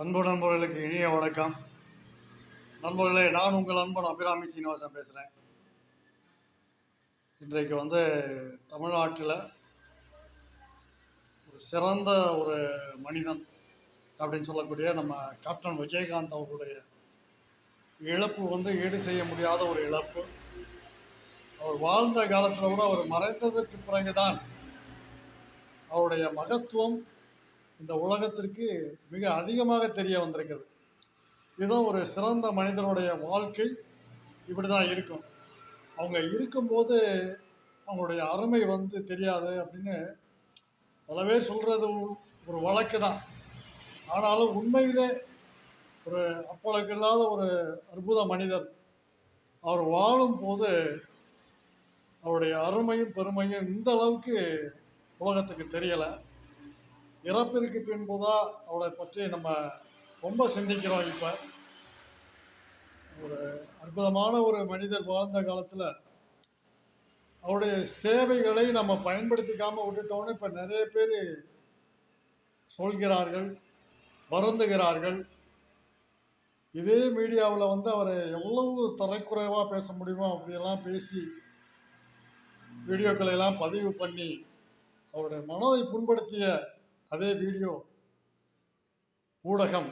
அன்பு நண்பர்களுக்கு இனிய வணக்கம். நண்பர்களே நான் உங்கள் அன்பன் அபிராமி சீனிவாசன் பேசுகிறேன் இன்றைக்கு வந்து தமிழ்நாட்டில் ஒரு சிறந்த ஒரு மனிதன் அப்படின்னு சொல்லக்கூடிய நம்ம கேப்டன் விஜயகாந்த் அவர்களுடைய இழப்பு வந்து ஈடு செய்ய முடியாத ஒரு இழப்பு. அவர் வாழ்ந்த காலத்தில் கூட அவர் மறைந்ததற்கு பிறகுதான் அவருடைய மகத்துவம் இந்த உலகத்திற்கு மிக அதிகமாக தெரிய வந்திருக்குது இதுதான் ஒரு சிறந்த மனிதனுடைய வாழ்க்கை இப்படி தான் இருக்கும். அவங்க இருக்கும்போது அவங்களுடைய அருமை வந்து தெரியாது அப்படின்னு பல பேர் சொல்கிறது ஒரு வழக்கு தான் ஆனாலும் உண்மையிலே ஒரு அப்பளுக்கு இல்லாத ஒரு அற்புத மனிதர். அவர் வாழும்போது அவருடைய அருமையும் பெருமையும் இந்த அளவுக்கு உலகத்துக்கு தெரியலை. இறப்பிற்கு பின்புதான் அவளை பற்றி நம்ம ரொம்ப சிந்திக்கிறோம் இப்போ. ஒரு அற்புதமான ஒரு மனிதர் வாழ்ந்த காலத்தில் அவருடைய சேவைகளை நம்ம பயன்படுத்திக்காமல் விட்டுட்டோன்னு இப்போ நிறைய பேர் சொல்கிறார்கள் வருந்துகிறார்கள். இதே மீடியாவில் வந்து அவரை எவ்வளவு தரைக்குறைவாக பேச முடியுமோ அப்படியெல்லாம் பேசி வீடியோக்களை எல்லாம் பதிவு பண்ணி அவருடைய மனதை புண்படுத்திய அதே வீடியோ ஊடகம்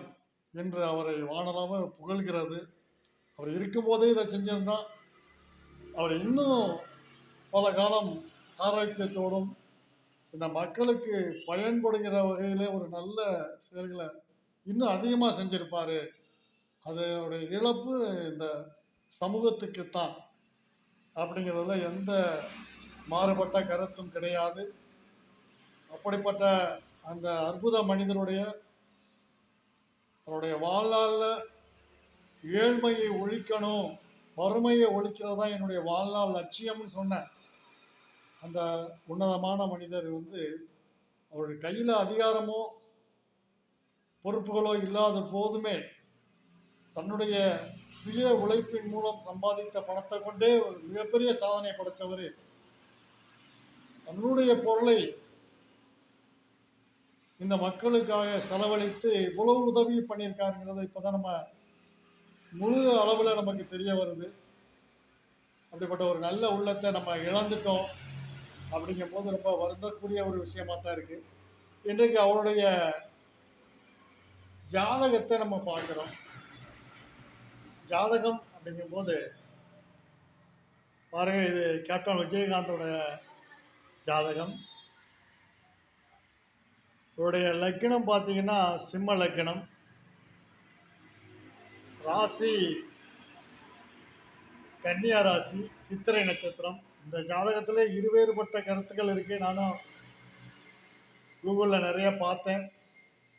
என்று அவரை வானலாம புகழ்கிறது. அவர் இருக்கும்போதே இதை செஞ்சிருந்தா அவர் இன்னும் பல காலம் ஆரோக்கியத்தோடும் இந்த மக்களுக்கு பயன்படுகிற வகையிலே ஒரு நல்ல செயல்களை இன்னும் அதிகமாக செஞ்சுருப்பார். அதோடைய இழப்பு இந்த சமூகத்துக்குத்தான் அப்படிங்கிறதுல எந்த மாறுபட்ட கருத்தும் கிடையாது. அப்படிப்பட்ட அந்த அற்புத மனிதருடைய தன்னுடைய வாழ்நாளில் ஏழ்மையை ஒழிக்கணும் வறுமையை ஒழிக்கிறது தான் என்னுடைய வாழ்நாள் லட்சியம்னு சொன்னேன். அந்த உன்னதமான மனிதர் வந்து அவருடைய கையில் அதிகாரமோ பொறுப்புகளோ இல்லாத போதுமே தன்னுடைய சுய உழைப்பின் மூலம் சம்பாதித்த பணத்தை கொண்டே ஒரு மிகப்பெரிய சாதனை படைத்தவர் தன்னுடைய பொருளை இந்த மக்களுக்காக செலவழித்து இவ்வளவு உதவி பண்ணியிருக்காருங்கிறத இப்போ தான் நம்ம முழு அளவில் நமக்கு தெரிய வருது. அப்படிப்பட்ட ஒரு நல்ல உள்ளத்தை நம்ம இழந்துட்டோம் அப்படிங்கும் போது ரொம்ப வருந்தக்கூடிய ஒரு விஷயமா தான் இருக்குது இன்றைக்கு அவருடைய ஜாதகத்தை நம்ம பார்க்குறோம். ஜாதகம் அப்படிங்கும்போது பாருங்க இது கேப்டன் விஜயகாந்தோட ஜாதகம். இவருடைய லக்கணம் பார்த்தீங்கன்னா சிம்ம லக்கணம் ராசி கன்னியா ராசி சித்திரை நட்சத்திரம். இந்த ஜாதகத்தில் இருவேறுபட்ட கருத்துக்கள் இருக்குது நானும் கூகுளில் நிறைய பார்த்தேன்.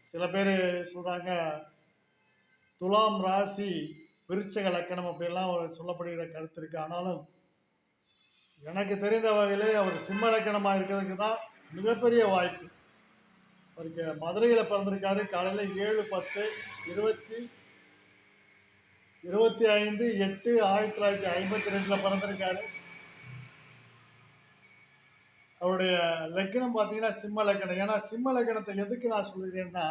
சில பேர் சொல்கிறாங்க துலாம் ராசி விருச்சக லக்கணம் அப்படிலாம் ஒரு சொல்லப்படுகிற கருத்து இருக்குது ஆனாலும் எனக்கு தெரிந்த வகையிலே அவர் சிம்ம லக்கணமாக இருக்கிறதுக்கு தான் மிகப்பெரிய வாய்ப்பு. அவருக்கு மதுரையில் பிறந்திருக்காரு. காலையில் ஏழு பத்து இருபத்தி இருபத்தி ஐந்து எட்டு ஆயிரத்தி தொள்ளாயிரத்தி ஐம்பத்தி ரெண்டில் பிறந்திருக்காரு. அவருடைய லக்கணம் பார்த்தீங்கன்னா சிம்ம லக்கணம். ஏன்னா சிம்ம லக்கணத்தை எதுக்கு நான் சொல்கிறேன்னா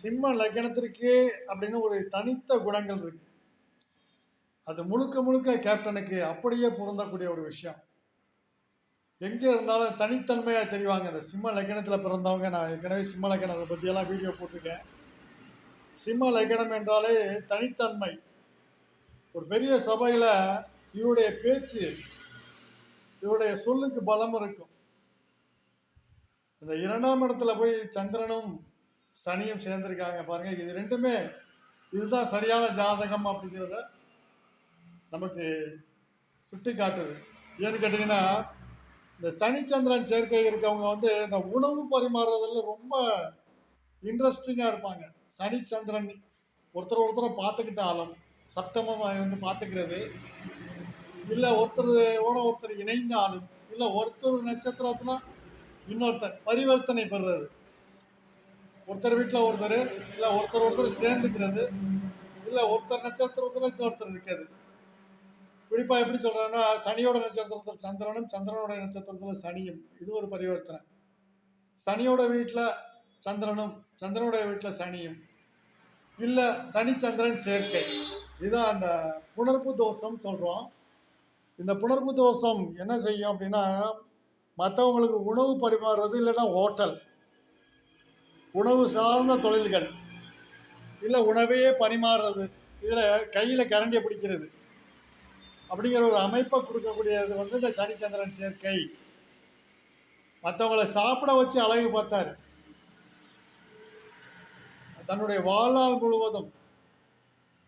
சிம்ம லக்கணத்திற்கு அப்படின்னு ஒரு தனித்த குணங்கள் இருக்கு. அது முழுக்க முழுக்க கேப்டனுக்கு அப்படியே பொருந்தக்கூடிய ஒரு விஷயம். எங்கே இருந்தாலும் தனித்தன்மையாக தெரிவாங்க. இந்த சிம்ம லக்கணத்தில் பிறந்தவங்க. நான் ஏற்கனவே சிம்ம லக்கணத்தை பற்றியெல்லாம் வீடியோ போட்டிருக்கேன். சிம்ம லக்கணம் என்றாலே தனித்தன்மை. ஒரு பெரிய சபையில் இவருடைய பேச்சு இவருடைய சொல்லுக்கு பலம் இருக்கும். இந்த இரண்டாம் இடத்துல போய் சந்திரனும் சனியும் சேர்ந்திருக்காங்க. பாருங்க இது ரெண்டுமே இதுதான் சரியான ஜாதகம் அப்படிங்கிறத நமக்கு சுட்டி காட்டுது ஏன்னு கேட்டிங்கன்னா இந்த சனிச்சந்திரன் சேர்க்கை இருக்கவங்க வந்து இந்த உணவு பரிமாறுறதுல ரொம்ப இன்ட்ரெஸ்டிங்காக இருப்பாங்க. சனிச்சந்திரன் ஒருத்தர் ஒருத்தரை பார்த்துக்கிட்டாலும் சப்தமமாக இருந்து பார்த்துக்கிறது. இல்லை ஒருத்தரோட ஒருத்தர் இணைந்தாலும் இல்லை ஒருத்தர் நட்சத்திரத்தில் இன்னொருத்தர் பரிவர்த்தனை பெறுறது. ஒருத்தர் வீட்டில் ஒருத்தர் இல்லை ஒருத்தர் ஒருத்தர் சேர்ந்துக்கிறது. இல்லை ஒருத்தர் நட்சத்திரத்தில் இன்னொருத்தர் இருக்கிறது. குறிப்பாக எப்படி சொல்கிறாங்கன்னா சனியோட நட்சத்திரத்தில் சந்திரனும் சந்திரனோட நட்சத்திரத்தில் சனியும். இது ஒரு பரிவர்த்தனை. சனியோட வீட்டில் சந்திரனும் சந்திரனுடைய வீட்டில் சனியும். இல்லை சனி சந்திரன் சேர்க்கை. இதுதான் அந்த புணர்ப்பு தோஷம் சொல்கிறோம் இந்த புணர்ப்பு தோஷம் என்ன செய்யும் அப்படின்னா மற்றவங்களுக்கு உணவு பரிமாறுறது இல்லைன்னா ஹோட்டல். உணவு சார்ந்த தொழில்கள். இல்லை உணவையே பரிமாறுறது. இதில் கையில் கரண்டியை பிடிக்கிறது. அப்படிங்கிற ஒரு அமைப்பை கொடுக்கக்கூடியது வந்து இந்த சனிச்சந்திரன் சேர்க்கை. மற்றவங்களை சாப்பிட வச்சு அழகு பார்த்தாரு. தன்னுடைய வாழ்நாள் முழுவதும்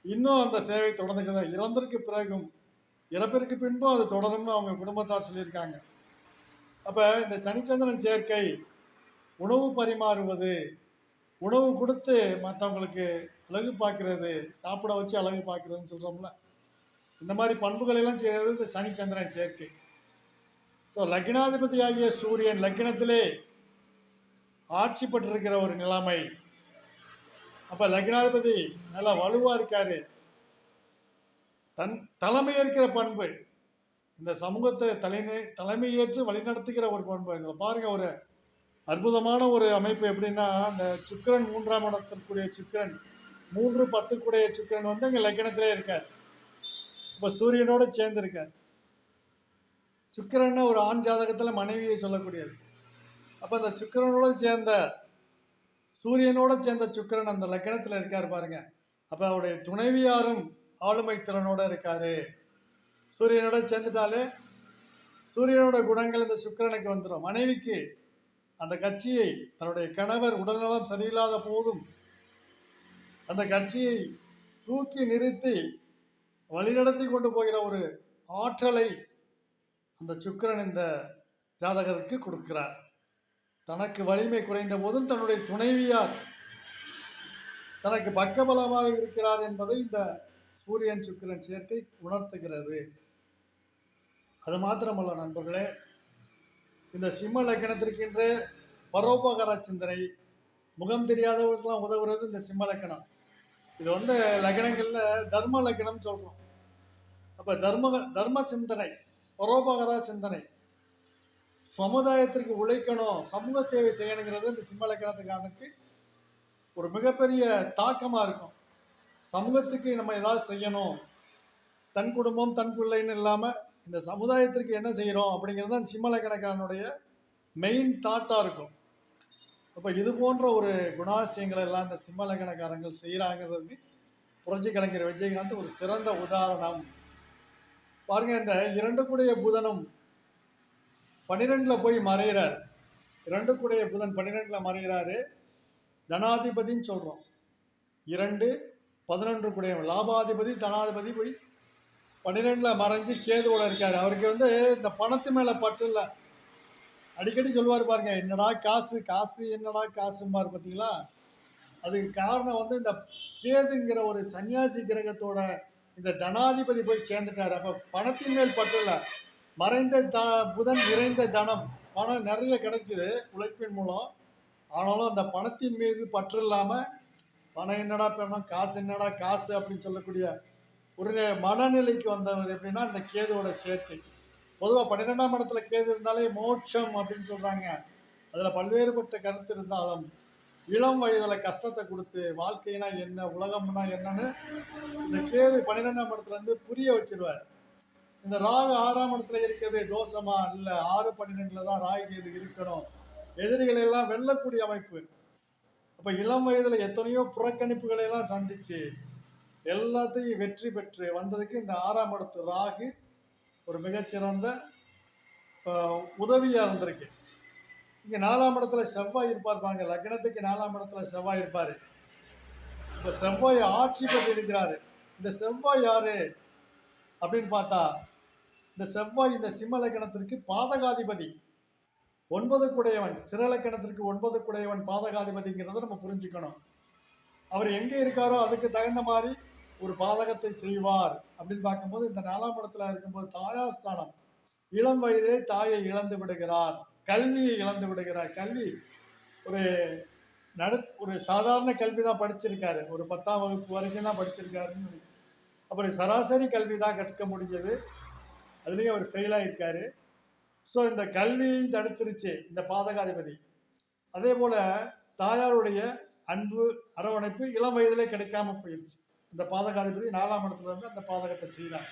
இன்னும் அந்த சேவை தொடர்ந்துக்கிறதா இறந்திருக்கு பிறகும் இறப்பிற்கு பின்பும் அது தொடரும்னு அவங்க குடும்பத்தார் சொல்லியிருக்காங்க. அப்போ இந்த சனிச்சந்திரன் சேர்க்கை உணவு பரிமாறுவது உணவு கொடுத்து மற்றவங்களுக்கு அழகு பார்க்கறது சாப்பிட வச்சு அழகு பார்க்குறதுன்னு சொல்கிறோம்ல இந்த மாதிரி பண்புகள் எல்லாம் செய்கிறது இந்த சனி சந்திரன் சேர்க்கை. ஸோ லக்னாதிபதி ஆகிய சூரியன் லக்னத்திலே ஆட்சி பெற்றிருக்கிற ஒரு நிலைமை. அப்போ லக்னாதிபதி நல்லா வலுவாக இருக்காரு. தன் தலைமையேற்கிற பண்பு இந்த சமூகத்தை தலைமை தலைமையேற்று வழிநடத்துகிற ஒரு பண்பு. இதில் பாருங்க ஒரு அற்புதமான ஒரு அமைப்பு எப்படின்னா அந்த சுக்கிரன் மூன்றாம் இடத்திற்குரிய சுக்கிரன் மூன்று பத்துக்குடைய சுக்கிரன் வந்து இங்கே லக்கணத்திலே இருக்கார். இப்போ சூரியனோட சேர்ந்து இருக்கார் ஒரு ஆண் ஜாதகத்தில் மனைவியை சொல்லக்கூடியது. அப்போ அந்த சுக்கரனோட சேர்ந்த சூரியனோட சேர்ந்த சுக்கிரன் அந்த லக்கணத்தில் இருக்கார் பாருங்க. அப்போ அவருடைய துணைவியாரும் ஆளுமை திறனோட இருக்காரு. சூரியனோட சேர்ந்துட்டாலே சூரியனோட குணங்கள் இந்த சுக்கிரனுக்கு வந்துடும் மனைவிக்கு அந்த கட்சியை தன்னுடைய கணவர் உடல்நலம் சரியில்லாத போதும் அந்த கட்சியை தூக்கி நிறுத்தி வழிநடத்தி கொண்டு போகிற ஒரு ஆற்றலை அந்த சுக்கிரன் இந்த ஜாதகருக்கு கொடுக்கிறார். தனக்கு வலிமை குறைந்த போதும் தன்னுடைய துணைவியார் தனக்கு பக்கபலமாக இருக்கிறார் என்பதை இந்த சூரியன் சுக்கிரன் சேர்க்கை உணர்த்துகிறது. அது மாத்திரமல்ல நண்பர்களே இந்த சிம்ம லக்கணத்திற்கின்ற பரோபகார சிந்தனை முகம் தெரியாதவர்களுக்கெல்லாம் உதவுறது இந்த சிம்ம லக்கணம். இது வந்து லக்கணங்களில் தர்ம லக்கணம் சொல்கிறோம் அப்போ தர்ம தர்ம சிந்தனை பரோபகர சிந்தனை. சமுதாயத்திற்கு உழைக்கணும் சமூக சேவை செய்யணுங்கிறது இந்த சிம்ம லக்கணத்துக்காரனுக்கு ஒரு மிகப்பெரிய தாக்கமாக இருக்கும். சமூகத்துக்கு நம்ம ஏதாவது செய்யணும். தன் குடும்பம் தன் பிள்ளைன்னு இல்லாமல் இந்த சமுதாயத்திற்கு என்ன செய்கிறோம் அப்படிங்கிறது தான் சிம்மலக்கணக்காரனுடைய மெயின் தாட்டாக இருக்கும். அப்போ இது போன்ற ஒரு குணாசியங்களை எல்லாம் இந்த சிம்மலக்கணக்காரங்கள் செய்கிறாங்கிறதுக்கு புரட்சி கலைஞர் விஜயகாந்த் ஒரு சிறந்த உதாரணம். பாருங்க இந்த இரண்டு கூடிய புதனும் பன்னிரெண்டில் போய் மறைகிறார் இரண்டு கூடிய புதன் பன்னிரெண்டில் மறைகிறாரு தனாதிபதின்னு சொல்கிறோம் இரண்டு பதினொன்று கூடிய லாபாதிபதி தனாதிபதி போய் பன்னிரெண்டில் மறைஞ்சு கேதுவோட இருக்கார். அவருக்கு வந்து இந்த பணத்து மேலே பற்று இல்லை. அடிக்கடி சொல்லுவார் பாருங்க என்னடா காசு காசு என்னடா காசும்பார் பார்த்தீங்களா அதுக்கு காரணம் வந்து இந்த கேதுங்கிற ஒரு சன்னியாசி கிரகத்தோட இந்த தனாதிபதி போய் சேர்ந்துட்டார். அப்போ பணத்தின் மேல் பற்று இல்லை மறைந்த த புதன் நிறைந்த தனம். பணம் நிறைய கிடைக்குது உழைப்பின் மூலம். ஆனாலும் அந்த பணத்தின் மீது பற்று இல்லாமல் பணம் என்னடா பணம்? காசு என்னடா காசு? அப்படின்னு சொல்லக்கூடிய ஒரு மனநிலைக்கு வந்தவர் எப்படின்னா இந்த கேதுவோட சேர்க்கை. பொதுவாக பன்னிரெண்டாம் இடத்துல கேது இருந்தாலே மோட்சம் அப்படின்னு சொல்கிறாங்க அதில் பல்வேறுபட்ட கருத்து இருந்தாலும் இளம் வயதில் கஷ்டத்தை கொடுத்து வாழ்க்கைனா என்ன உலகம்னா என்னன்னு இந்த கேது பன்னிரெண்டாம் இடத்துலேருந்து புரிய வச்சிருவார். இந்த ராகு ஆறாம் இடத்துல இருக்கிறது தோஷமா? இல்லை ஆறு பன்னிரெண்டில் தான் ராகு கேது இருக்கணும். எதிரிகளை எல்லாம் வெல்லக்கூடிய அமைப்பு. அப்போ இளம் வயதில் எத்தனையோ புறக்கணிப்புகளை எல்லாம் சந்திச்சு எல்லாத்தையும் வெற்றி பெற்று வந்ததுக்கு இந்த ஆறாம் இடத்து ராகு ஒரு மிகச்சிறந்த உதவியாக இருந்திருக்கு. இங்கே நாலாம் இடத்துல செவ்வாய் இருப்பார் லக்னத்துக்கு நாலாம் இடத்துல செவ்வாய் இருப்பார். இந்த செவ்வாய் ஆட்சி பெற்று இருக்கிறார் இந்த செவ்வாய் யாரு? அப்படின்னு பார்த்தா இந்த செவ்வாய் இந்த சிம்ம லக்கணத்திற்கு பாதகாதிபதி. ஒன்பது குடையவன் சிறலக்கணத்திற்கு ஒன்பது குடையவன் பாதகாதிபதிங்கிறத நம்ம புரிஞ்சுக்கணும். அவர் எங்கே இருக்காரோ அதுக்கு தகுந்த மாதிரி ஒரு பாதகத்தை செய்வார் அப்படின்னு பார்க்கும்போது இந்த நாலாம் இடத்துல இருக்கும்போது தாயாஸ்தானம் இளம் வயதிலே தாயை இழந்து விடுகிறார். கல்வியை இழந்து விடுகிறார். கல்வி ஒரு நடு ஒரு சாதாரண கல்வி தான் படிச்சிருக்காரு. ஒரு பத்தாம் வகுப்பு வரைக்கும் தான் படிச்சிருக்காருன்னு அப்புறம் சராசரி கல்வி தான் கற்க முடிஞ்சது. அதுலேயும் அவர் ஃபெயில் ஆகியிருக்காரு ஸோ இந்த கல்வியை தடுத்துருச்சு இந்த பாதகாதிபதி. அதே போல் தாயாருடைய அன்பு அரவணைப்பு இளம் வயதிலே கிடைக்காம போயிடுச்சு அந்த பாதகாதிபதி நாலாம் இடத்துல இருந்து அந்த பாதகத்தை செய்கிறார்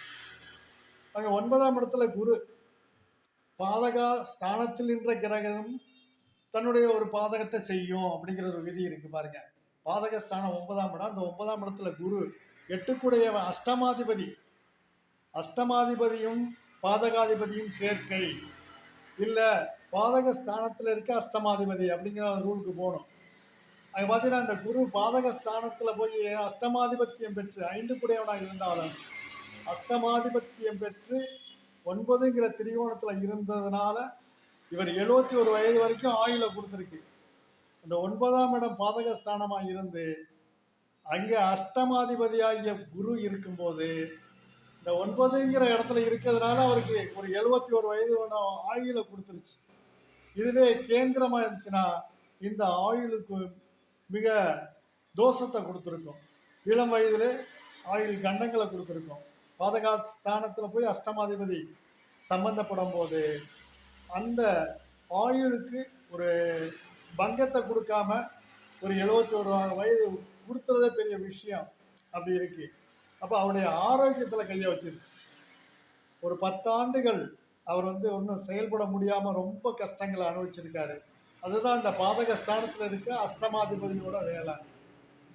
அங்க ஒன்பதாம் இடத்துல குரு பாதகா ஸ்தானத்தில் நின்ற கிரகம் தன்னுடைய ஒரு பாதகத்தை செய்யும் அப்படிங்கிற ஒரு விதி இருக்கு பாருங்க. பாதக ஸ்தானம் ஒன்பதாம் இடம். அந்த ஒன்பதாம் இடத்துல குரு எட்டுக்குடைய அஷ்டமாதிபதி. அஷ்டமாதிபதியும் பாதகாதிபதியும் சேர்க்கை. இல்லை பாதக ஸ்தானத்தில் இருக்க அஷ்டமாதிபதி அப்படிங்கிற ரூலுக்கு போகணும். அது பார்த்தீங்கன்னா அந்த குரு பாதக ஸ்தானத்தில் போய் அஷ்டமாதிபத்தியம் பெற்று ஐந்து குடையவனாக இருந்தாலும் அஷ்டமாதிபத்தியம் பெற்று ஒன்பதுங்கிற திரிகோணத்தில் இருந்ததுனால இவர் எழுபத்தி ஒரு வயது வரைக்கும் ஆயுளை கொடுத்துருக்கு. அந்த ஒன்பதாம் இடம் பாதகஸ்தானமாக இருந்து அங்கே அஷ்டமாதிபதியாகிய குரு இருக்கும்போது இந்த ஒன்பதுங்கிற இடத்துல இருக்கிறதுனால அவருக்கு ஒரு எழுபத்தி ஒரு வயது ஆயுளை கொடுத்துருச்சு. இதுவே கேந்திரமாக இருந்துச்சுன்னா இந்த ஆயுளுக்கு மிக தோஷத்தை கொடுத்துருக்கோம். இளம் வயதிலே ஆயுள் கண்டங்களை கொடுத்துருக்கோம். பாதகா ஸ்தானத்தில் போய் அஷ்டமாதிபதி சம்பந்தப்படும் போது அந்த ஆயுளுக்கு ஒரு பங்கத்தை கொடுக்காம ஒரு எழுபத்தி ஒரு வயது கொடுத்துறதே பெரிய விஷயம். அப்படி இருக்கு. அப்போ அவருடைய ஆரோக்கியத்தில் கையை வச்சிருச்சு. ஒரு பத்தாண்டுகள் அவர் வந்து ஒன்றும் செயல்பட முடியாமல் ரொம்ப கஷ்டங்களை அனுபவிச்சிருக்காரு. அதுதான் இந்த பாதக ஸ்தானத்தில் இருக்க அஷ்டமாதிபதியோட வேலை.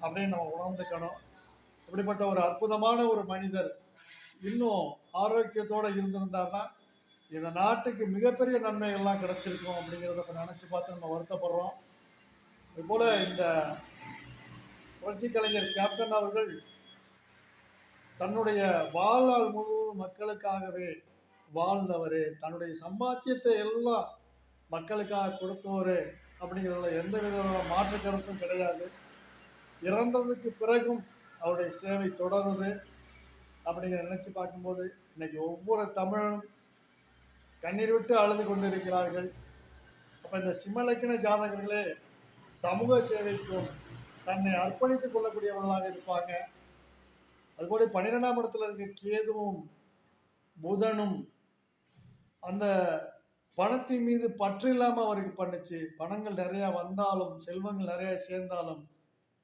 அப்படின்னு நம்ம உணர்ந்துக்கணும். அப்படிப்பட்ட ஒரு அற்புதமான ஒரு மனிதர் இன்னும் ஆரோக்கியத்தோடு இருந்திருந்தாருன்னா இந்த நாட்டுக்கு மிகப்பெரிய நன்மைகள்லாம் கிடைச்சிருக்கும் அப்படிங்கிறத இப்போ நினச்சி பார்த்து நம்ம வருத்தப்படுறோம். அதுபோல் இந்த புரட்சி கலைஞர் கேப்டன் அவர்கள் தன்னுடைய வாழ்நாள் முழுவதும் மக்களுக்காகவே வாழ்ந்தவர். தன்னுடைய சம்பாத்தியத்தை எல்லாம் மக்களுக்காக கொடுத்தவர் அப்படிங்கிறதுல எந்த விதமான மாற்று கருத்தும் கிடையாது. இறந்ததுக்கு பிறகும் அவருடைய சேவை தொடருது அப்படிங்கிற நினச்சி பார்க்கும்போது இன்னைக்கு ஒவ்வொரு தமிழனும் கண்ணீர் விட்டு அழுது கொண்டிருக்கிறார்கள். அப்போ இந்த சிம்மலக்கின ஜாதகர்களே சமூக சேவைக்கும் தன்னை அர்ப்பணித்துக் கொள்ளக்கூடியவர்களாக இருப்பாங்க. அதுபோல பன்னிரெண்டாம் இடத்துல இருக்க கேதுவும் புதனும் அந்த பணத்தின் மீது பற்று இல்லாமல் அவருக்கு பண்ணுச்சு. பணங்கள் நிறையா வந்தாலும் செல்வங்கள் நிறையா சேர்ந்தாலும்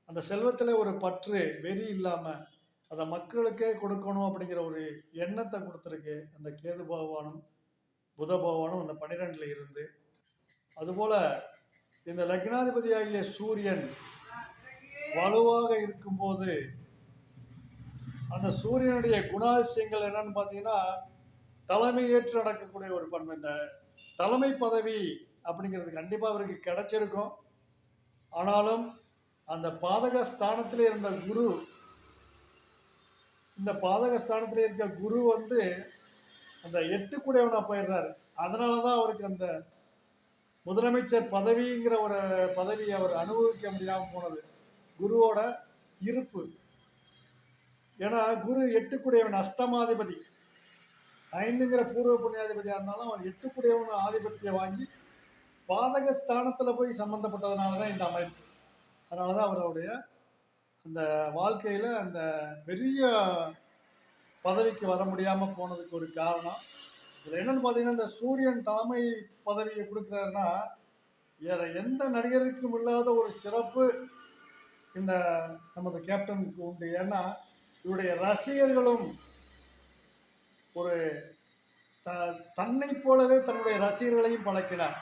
அந்த செல்வத்தில் ஒரு பற்று வெறி இல்லாமல் அதை மக்களுக்கே கொடுக்கணும் அப்படிங்கிற ஒரு எண்ணத்தை கொடுத்துருக்கு. அந்த கேது பகவானும் புத பகவானும் அந்த பன்னிரெண்டில் இருந்து. அதுபோல் இந்த லக்னாதிபதியாகிய சூரியன் வலுவாக இருக்கும்போது அந்த சூரியனுடைய குணாதிசயங்கள் என்னன்னு பார்த்தீங்கன்னா தலைமை ஏற்று நடக்கக்கூடிய ஒரு பண்பு. இந்த தலைமை பதவி அப்படிங்கிறது கண்டிப்பாக அவருக்கு கிடைச்சிருக்கும். ஆனாலும் அந்த பாதக ஸ்தானத்தில் இருந்த குரு இந்த பாதக ஸ்தானத்தில் இருக்க குரு வந்து அந்த எட்டு கூடையவனாக போயிடுறாரு. அதனால தான் அவருக்கு அந்த முதலமைச்சர் பதவிங்கிற ஒரு பதவியை அவர் அனுபவிக்க முடியாமல் போனது. குருவோட இருப்பு. ஏன்னா குரு எட்டுக்குடையவன் அஷ்டமாதிபதி. ஐந்துங்கிற பூர்வ புண்ணியாதிபதியாக இருந்தாலும் அவர் எட்டுக்குடையவன் ஆதிபத்தியம் வாங்கி பாதக ஸ்தானத்தில் போய் சம்மந்தப்பட்டதுனால தான் இந்த அமைப்பு. அதனால தான் அவருடைய அந்த வாழ்க்கையில் அந்த பெரிய பதவிக்கு வர முடியாமல் போனதுக்கு ஒரு காரணம். இதில் என்னென்னு பார்த்தீங்கன்னா இந்த சூரியன் தலைமை பதவியை கொடுக்குறாருன்னா வேற எந்த நடிகருக்கும் இல்லாத ஒரு சிறப்பு இந்த நமது கேப்டனுக்கு உண்டு. ஏன்னா இவருடைய ரசிகர்களும் ஒரு த தன்னை போலவே தன்னுடைய ரசிகர்களையும் பழக்கினார்.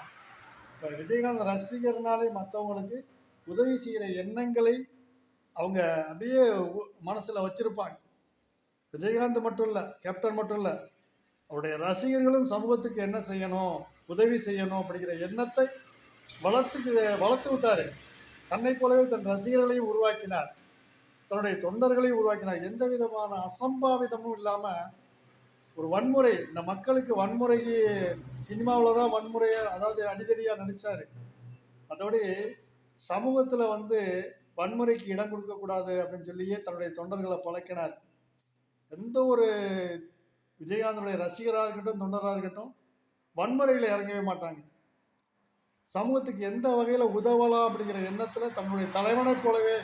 இப்போ விஜயகாந்த் ரசிகர்னாலே மற்றவங்களுக்கு உதவி செய்கிற எண்ணங்களை அவங்க அப்படியே மனசில் வச்சுருப்பாங்க. விஜயகாந்த் மட்டும் இல்லை கேப்டன் மட்டும் இல்லை அவருடைய ரசிகர்களும் சமூகத்துக்கு என்ன செய்யணும் உதவி செய்யணும் அப்படிங்கிற எண்ணத்தை வளர்த்து வளர்த்து விட்டார். தன்னை போலவே தன் ரசிகர்களையும் உருவாக்கினார். தன்னுடைய தொண்டர்களையும் உருவாக்கினார். எந்த விதமான அசம்பாவிதமும் இல்லாமல் ஒரு வன்முறை இந்த மக்களுக்கு வன்முறைக்கு சினிமாவில் தான் வன்முறையை அதாவது அடிதடியாக நடித்தார் மற்றபடி சமூகத்தில் வந்து வன்முறைக்கு இடம் கொடுக்கக்கூடாது அப்படின்னு சொல்லியே தன்னுடைய தொண்டர்களை பழக்கினார். எந்த ஒரு விஜயகாந்தனுடைய ரசிகராக இருக்கட்டும் தொண்டராக இருக்கட்டும் வன்முறையில் இறங்கவே மாட்டாங்க. சமூகத்துக்கு எந்த வகையில் உதவலாம் அப்படிங்கிற எண்ணத்தில் தன்னுடைய தலைவனைப் போலவே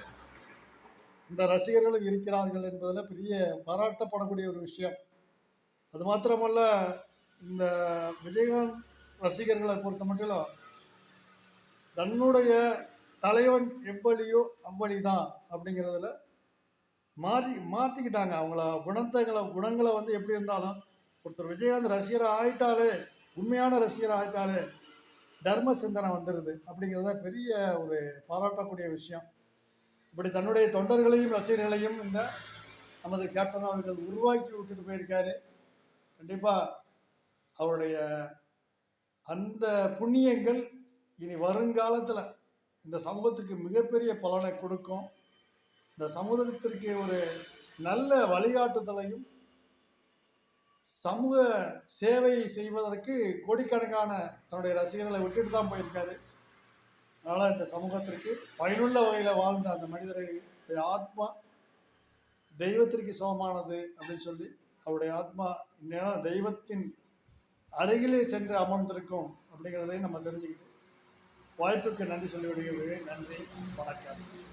இந்த ரசிகர்களும் இருக்கிறார்கள் என்பதில் பெரிய பாராட்டப்படக்கூடிய ஒரு விஷயம். அது மாத்திரமல்ல இந்த விஜயகாந்த் ரசிகர்களை பொறுத்த மட்டும் தன்னுடைய தலைவன் எவ்வளியோ அவ்வளி தான் அப்படிங்கிறதுல மாறி மாற்றிக்கிட்டாங்க அவங்கள குணத்தைகளை குணங்களை வந்து எப்படி இருந்தாலும் ஒருத்தர் விஜயகாந்த் ரசிகர் ஆயிட்டாலே உண்மையான ரசிகர் ஆயிட்டாலே தர்ம சிந்தனை வந்துடுது அப்படிங்கிறத பெரிய ஒரு பாராட்டக்கூடிய விஷயம். இப்படி தன்னுடைய தொண்டர்களையும் ரசிகர்களையும் இந்த நமது கேப்டன் அவர்கள் உருவாக்கி விட்டுட்டு போயிருக்காரு. கண்டிப்பாக அவருடைய அந்த புண்ணியங்கள் இனி வருங்காலத்தில் இந்த சமூகத்துக்கு மிகப்பெரிய பலனை கொடுக்கும். இந்த சமூகத்திற்கு ஒரு நல்ல வழிகாட்டுதலையும் சமூக சேவை செய்வதற்கு கோடிக்கணக்கான தன்னுடைய ரசிகர்களை விட்டுட்டு தான் போயிருக்காரு. அதனால் இந்த சமூகத்திற்கு பயனுள்ள வகையில் வாழ்ந்த அந்த மனிதர்களுடைய ஆத்மா தெய்வத்திற்கு சமமானது அப்படின்னு சொல்லி அவருடைய ஆத்மா இந்நேரம் தெய்வத்தின் அருகிலே சென்று அமர்ந்திருக்கும் அப்படிங்கிறதையும் நம்ம தெரிஞ்சுக்கிட்டு. வாய்ப்புக்கு நன்றி சொல்லிவிடுகிறேன். நன்றி. வணக்கம்.